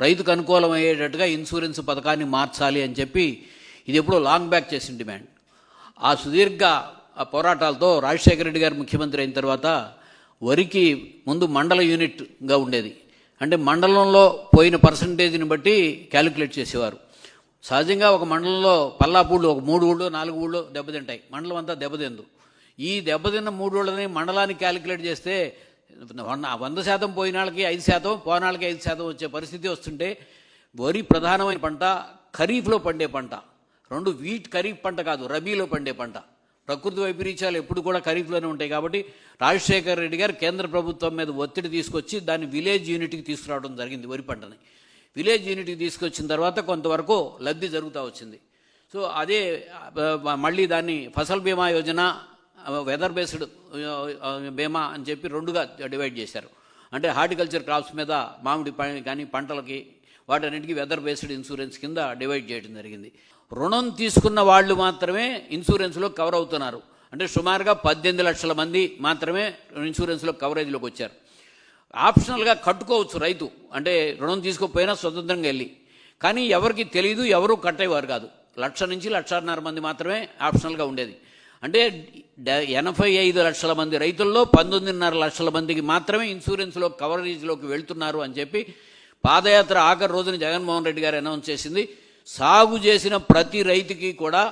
రైతుకు అనుకూలం అయ్యేటట్టుగా ఇన్సూరెన్స్ పథకాన్ని మార్చాలి అని చెప్పి ఇది ఎప్పుడో లాంగ్ బ్యాక్ చేసిన డిమాండ్ ఆ సుదీర్ఘ ఆ పోరాటాలతో రాజశేఖర రెడ్డి గారు ముఖ్యమంత్రి అయిన తర్వాత వరికి ముందు మండల యూనిట్గా ఉండేది. అంటే మండలంలో పోయిన పర్సంటేజ్ని బట్టి క్యాలిక్యులేట్ చేసేవారు. సహజంగా ఒక మండలంలో పల్లాపూళ్ళు ఒక మూడు ఊళ్ళు నాలుగు ఊళ్ళు దెబ్బతింటాయి. మండలం అంతా దెబ్బతిందు. ఈ దెబ్బతిన్న మూడు ఊళ్ళని మండలానికి క్యాలిక్యులేట్ చేస్తే వంద వంద శాతం పోయిన వాళ్ళకి ఐదు శాతం పోనాళ్ళకి ఐదు శాతం వచ్చే పరిస్థితి వస్తుంటే వరి ప్రధానమైన పంట ఖరీఫ్లో పండే పంట. రెండు వీట్ ఖరీఫ్ పంట కాదు రబీలో పండే పంట. ప్రకృతి వైపరీత్యాలు ఎప్పుడు కూడా ఖరీఫ్లోనే ఉంటాయి కాబట్టి రాజశేఖర్ రెడ్డి గారు కేంద్ర ప్రభుత్వం మీద ఒత్తిడి తీసుకొచ్చి దాన్ని విలేజ్ యూనిట్కి తీసుకురావడం జరిగింది వరి పంటని. విలేజ్ యూనిట్కి తీసుకొచ్చిన తర్వాత కొంతవరకు లబ్ధి జరుగుతూ వచ్చింది. సో అదే మళ్ళీ దాన్ని ఫసల్ బీమా యోజన వెదర్ బేస్డ్ బీమా అని చెప్పి రెండుగా డివైడ్ చేశారు. అంటే హార్టికల్చర్ క్రాప్స్ మీద మామిడి కానీ పంటలకి వాటన్నిటికీ వెదర్ బేస్డ్ ఇన్సూరెన్స్ కింద డివైడ్ చేయడం జరిగింది. రుణం తీసుకున్న వాళ్ళు మాత్రమే ఇన్సూరెన్స్లో కవర్ అవుతున్నారు. అంటే సుమారుగా పద్దెనిమిది లక్షల మంది మాత్రమే ఇన్సూరెన్స్లో కవరేజ్లోకి వచ్చారు. ఆప్షనల్గా కట్టుకోవచ్చు రైతు. అంటే రుణం తీసుకోకపోయినా స్వతంత్రంగా వెళ్ళి. కానీ ఎవరికి తెలియదు ఎవరు కట్టేవారు కాదు. లక్ష నుంచి లక్షన్నర మంది మాత్రమే ఆప్షనల్గా ఉండేది. అంటే డ- ఎనభై ఐదు లక్షల మంది రైతుల్లో పంతొమ్మిదిన్నర లక్షల మందికి మాత్రమే ఇన్సూరెన్స్లో కవరేజ్లోకి వెళ్తున్నారు అని చెప్పి పాదయాత్ర ఆఖరి రోజున జగన్మోహన్ రెడ్డి గారు అనౌన్స్ చేసింది. సాగు చేసిన ప్రతి రైతుకి కూడా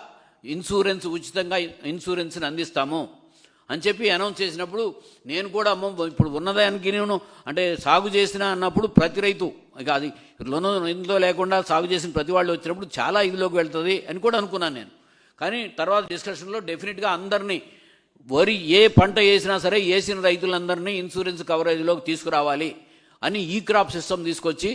ఇన్సూరెన్స్ ఉచితంగా ఇన్సూరెన్స్ని అందిస్తాము అని చెప్పి అనౌన్స్ చేసినప్పుడు నేను కూడా అమ్మ ఇప్పుడు ఉన్నదానికి నేను అంటే సాగు చేసిన అన్నప్పుడు ప్రతి రైతు ఇక అది రుణం ఇందులో లేకుండా సాగు చేసిన ప్రతి వాళ్ళు వచ్చినప్పుడు చాలా ఇదిలోకి వెళ్తుంది అని కూడా అనుకున్నాను నేను. కానీ తర్వాత డిస్కషన్లో డెఫినెట్గా అందరినీ వరి ఏ పంట వేసినా సరే వేసిన రైతులందరినీ ఇన్సూరెన్స్ కవరేజ్లోకి తీసుకురావాలి అని ఈ క్రాప్ సిస్టమ్ తీసుకొచ్చి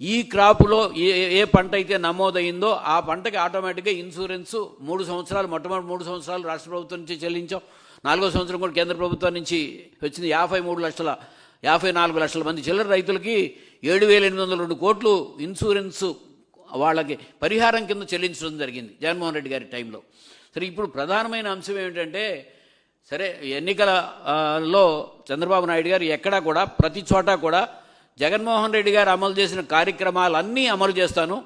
ఈ క్రాప్లో ఏ ఏ పంట అయితే నమోదైందో ఆ పంటకి ఆటోమేటిక్గా ఇన్సూరెన్స్ మూడు సంవత్సరాలు మొట్టమొదటి మూడు సంవత్సరాలు రాష్ట్ర ప్రభుత్వం నుంచి చెల్లించాం. నాలుగో సంవత్సరం కూడా కేంద్ర ప్రభుత్వం నుంచి వచ్చింది యాభై మూడు లక్షల యాభై నాలుగు లక్షల మంది చిల్లర రైతులకి ఏడు వేల ఎనిమిది వందల రెండు కోట్లు ఇన్సూరెన్స్ వాళ్ళకి పరిహారం కింద చెల్లించడం జరిగింది జగన్మోహన్ రెడ్డి గారి టైంలో. సరే ఇప్పుడు ప్రధానమైన అంశం ఏమిటంటే సరే ఎన్నికల లో చంద్రబాబు నాయుడు గారు ఎక్కడా కూడా ప్రతి చోట కూడా జగన్మోహన్ రెడ్డి గారు అమలు చేసిన కార్యక్రమాలన్నీ అమలు చేస్తాను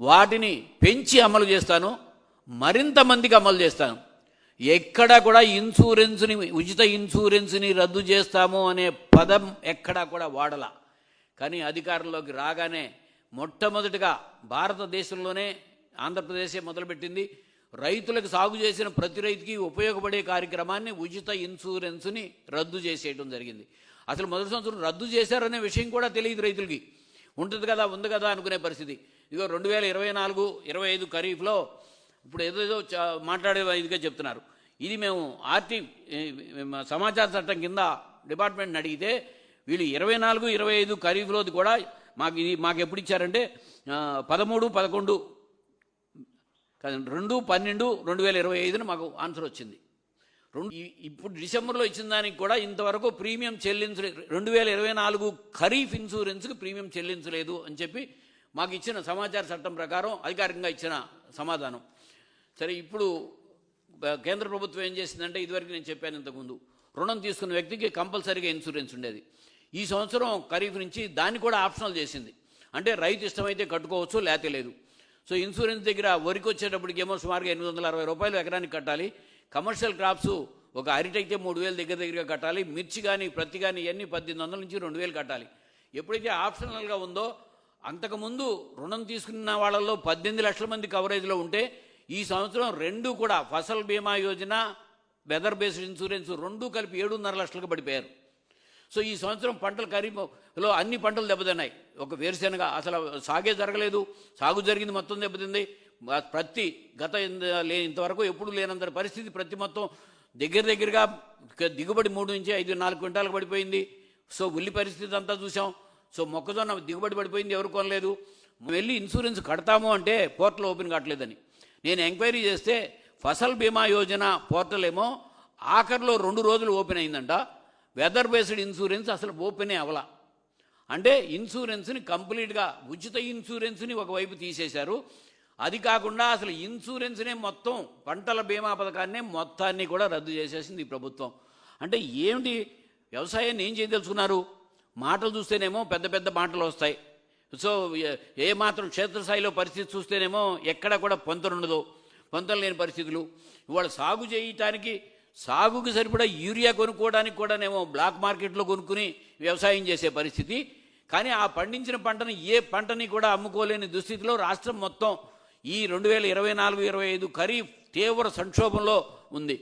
వాటిని పెంచి అమలు చేస్తాను మరింత మందికి అమలు చేస్తాను. ఎక్కడా కూడా ఇన్సూరెన్స్ని ఉచిత ఇన్సూరెన్స్ని రద్దు చేస్తాము అనే పదం ఎక్కడా కూడా వాడలా. కానీ అధికారంలోకి రాగానే మొట్టమొదటిగా భారతదేశంలోనే ఆంధ్రప్రదేశే మొదలుపెట్టింది. రైతులకు సాగు చేసిన ప్రతి రైతుకి ఉపయోగపడే కార్యక్రమాన్ని ఉచిత ఇన్సూరెన్స్ని రద్దు చేసేయడం జరిగింది. అసలు మొదటి సంవత్సరం రద్దు చేశారనే విషయం కూడా తెలియదు రైతులకి. ఉంటుంది కదా ఉంది కదా అనుకునే పరిస్థితి. ఇదిగో రెండు వేల ఇరవై నాలుగు ఇరవై ఐదు ఖరీఫ్లో ఇప్పుడు ఏదేదో మాట్లాడే ఇదిగా చెప్తున్నారు. ఇది మేము ఆర్టీ సమాచార చట్టం కింద డిపార్ట్మెంట్ని అడిగితే వీళ్ళు ఇరవై నాలుగు ఇరవై ఐదు ఖరీఫ్లోది కూడా మాకు ఇది మాకు ఎప్పుడు ఇచ్చారంటే పదమూడు పదకొండు రెండు పన్నెండు రెండు వేల ఇరవై ఐదున మాకు ఆన్సర్ వచ్చింది. రెండు ఇప్పుడు డిసెంబర్లో ఇచ్చిన దానికి కూడా ఇంతవరకు ప్రీమియం చెల్లించలేదు రెండు వేల ఇరవై నాలుగు ఖరీఫ్ ఇన్సూరెన్స్కి ప్రీమియం చెల్లించలేదు అని చెప్పి మాకు ఇచ్చిన సమాచార చట్టం ప్రకారం అధికారికంగా ఇచ్చిన సమాధానం. సరే ఇప్పుడు కేంద్ర ప్రభుత్వం ఏం చేసిందంటే ఇదివరకు నేను చెప్పాను ఇంతకుముందు రుణం తీసుకున్న వ్యక్తికి కంపల్సరీగా ఇన్సూరెన్స్ ఉండేది. ఈ సంవత్సరం ఖరీఫ్ నుంచి దాన్ని కూడా ఆప్షనల్ చేసింది. అంటే రైతు ఇష్టమైతే కట్టుకోవచ్చు లేతే లేదు. సో ఇన్సూరెన్స్ దగ్గర వరికి వచ్చేటప్పటికేమో సుమారుగా ఎనిమిది వందల అరవై రూపాయలు ఎకరానికి కట్టాలి. కమర్షియల్ క్రాప్స్ ఒక అరిటైతే అయితే మూడు వేలు దగ్గర దగ్గరగా కట్టాలి. మిర్చి కానీ ప్రతి కానీ ఇవన్నీ పద్దెనిమిది వందల నుంచి రెండు వేలు కట్టాలి. ఎప్పుడైతే ఆప్షనల్గా ఉందో అంతకుముందు రుణం తీసుకున్న వాళ్ళల్లో పద్దెనిమిది లక్షల మంది కవరేజ్లో ఉంటే ఈ సంవత్సరం రెండు కూడా ఫసల్ బీమా యోజన వెదర్ బేస్డ్ ఇన్సూరెన్స్ రెండు కలిపి ఏడున్నర లక్షలకు పడిపోయారు. సో ఈ సంవత్సరం పంటలు ఖరీఫ్లో అన్ని పంటలు దెబ్బతిన్నాయి. ఒక వేరుశెనగ అసలు సాగే జరగలేదు. సాగు జరిగింది మొత్తం దెబ్బతింది. ప్రతి గత ఇంతవరకు ఎప్పుడు లేనంత పరిస్థితి ప్రతి మొత్తం దగ్గర దగ్గరగా దిగుబడి మూడు నుంచి ఐదు నాలుగు క్వింటాలకు పడిపోయింది. సో ఉల్లి పరిస్థితి అంతా చూసాం. సో మొక్కజొన్న దిగుబడి పడిపోయింది. ఎవరు కొనలేదు. వెళ్ళి ఇన్సూరెన్స్ కడతాము అంటే పోర్టల్ ఓపెన్ కావట్లేదని. నేను ఎంక్వైరీ చేస్తే ఫసల్ బీమా యోజన పోర్టల్ ఏమో ఆఖరిలో రెండు రోజులు ఓపెన్ అయిందంట. వెదర్ బేస్డ్ ఇన్సూరెన్స్ అసలు ఓపెనే అవల. అంటే ఇన్సూరెన్స్ని కంప్లీట్గా ఉచిత ఇన్సూరెన్స్ని ఒకవైపు తీసేశారు. అది కాకుండా అసలు ఇన్సూరెన్స్నే మొత్తం పంటల బీమా పథకాన్నే మొత్తాన్ని కూడా రద్దు చేసేసింది ఈ ప్రభుత్వం. అంటే ఏమిటి? వ్యవసాయాన్ని ఏం చేయదలుచుకున్నారు? మాటలు చూస్తేనేమో పెద్ద పెద్ద మాటలు వస్తాయి. సో ఏ- మాత్రం క్షేత్రస్థాయిలో పరిస్థితి చూస్తేనేమో ఎక్కడ కూడా పొంతనుండదు. పొంతలు లేని పరిస్థితులు. ఇవాళ సాగు చేయటానికి సాగుకు సరిపడా యూరియా కొనుక్కోవడానికి కూడానేమో బ్లాక్ మార్కెట్లో కొనుక్కుని వ్యవసాయం చేసే పరిస్థితి. కానీ ఆ పండించిన పంటను ఏ పంటని కూడా అమ్ముకోలేని దుస్థితిలో రాష్ట్రం మొత్తం ఈ రెండు వేల ఇరవై నాలుగు ఇరవై ఐదు ఖరీఫ్ తీవ్ర సంక్షోభంలో ఉంది.